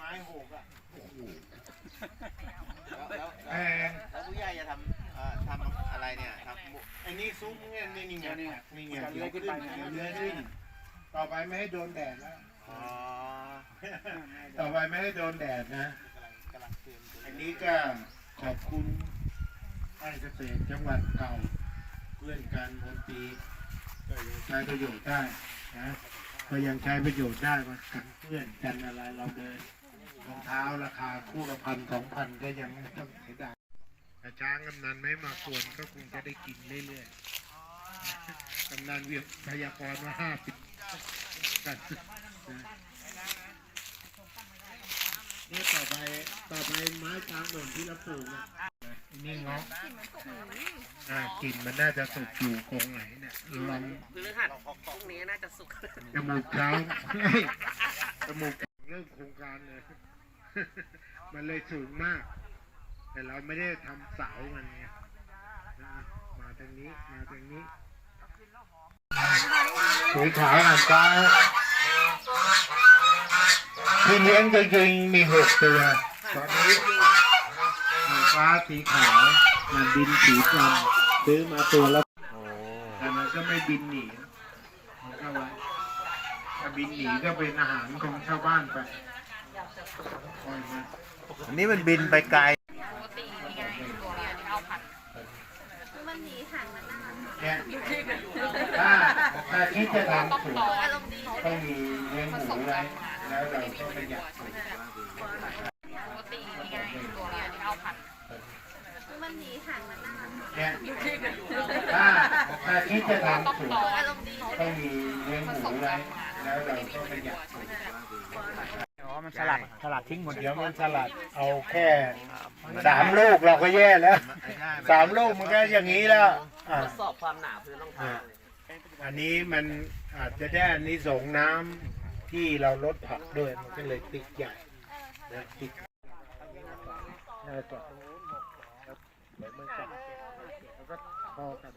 ไม้หกอะแล้วแล้วแพงแล้วผู้ใหญ่จะทำเอ่อทำอะไรเนี่ยทำบุไอ้นี่ซุ้มเนี่ยนี่นี่ไงนี่ไงจะเลื้อยขึ้นไปนะเลื้อยขึ้น ต่อไปไม่ให้โดนแดดแล้ว อ๋อต่อไปไม่ให้โดนแดดนะกำลังเตรียมตัวอันนี้ก็ขอบคุณไอ้เกษตรจังหวัดเก่า เพื่อนกันมนตรีก็ยังใช้ประโยชน์ได้นะ ก็ยังใช้ประโยชน์ได้มากันเพื่อนกันอะไรเราเดิน รองเท้าราคาคู่ละพันสองพันก็ยังไม่ต้องเสียดายถ้าช้างกำนันไม่มาควรก็คงจะได้กินเรื่อยๆกำนันเวียพยากรณ์ว่าห้าสิบกันนะนี่ต่อไปต่อไปไม้ช้างหล่นที่เราปลูกนะนี่เงาะอ่ากลิ่นมันน่าจะสุกอยู่คงไหนเนี่ยลองพฤหัสพรุ่งนี้น่าจะสุกจมูกเช้าเฮ้ยจมูกเริ่มโครงการเลย มันเลยสูงมาก แต่เราไม่ได้ทำเสามันไงนะมาทางนี้มาทางนี้สีขาวหันฟ้าที่เลี้ยงจริงๆมีหกตัวตอนนี้หันฟ้าสีขาวมันบินสีดำซื้อมาตัวละโอ้แต่มันก็ไม่บินหนีมันก็ไว้ถ้าบินหนีก็เป็นอาหารของชาวบ้านไปปล่ อยมันอันนี้มันบินไปไกลปกตินี่ไงตัวเนี่ยที่เอาผัดมันหนีห่างมันนานเนี่ยถ้าถ้าคิดจะทำสูตรอารมณ์ดีต้องมีเลี้ยงหมูไว้แล้วเราก็ประหยัดสูตรปกตินี่ไงตัวเนี่ยที่เอาผัดมันหนีห่างมันนานเนี่ยถ้าถ้าคิดจะทำสูตรอารมณ์ดีต้องมีเลี้ยงหมูไว้แล้วเราก็ประหยัดสูตรอ๋อ มันสลัดสลัดทิ้งหมดเดี๋ยวมันสลัดเอาแค่สามลูกเราก็แย่แล้วสามลูกมันก็อย่างนี้แล้วอะทดสอบความหนาพื้นรองเท้าอันนี้มันอาจจะได้อันนี้สงส์น้ำที่เราลดผักด้วยมันก็เลยติดใหญ่นะติดแล้วก็เดี๋ยวมันจะแล้วก็พอกัน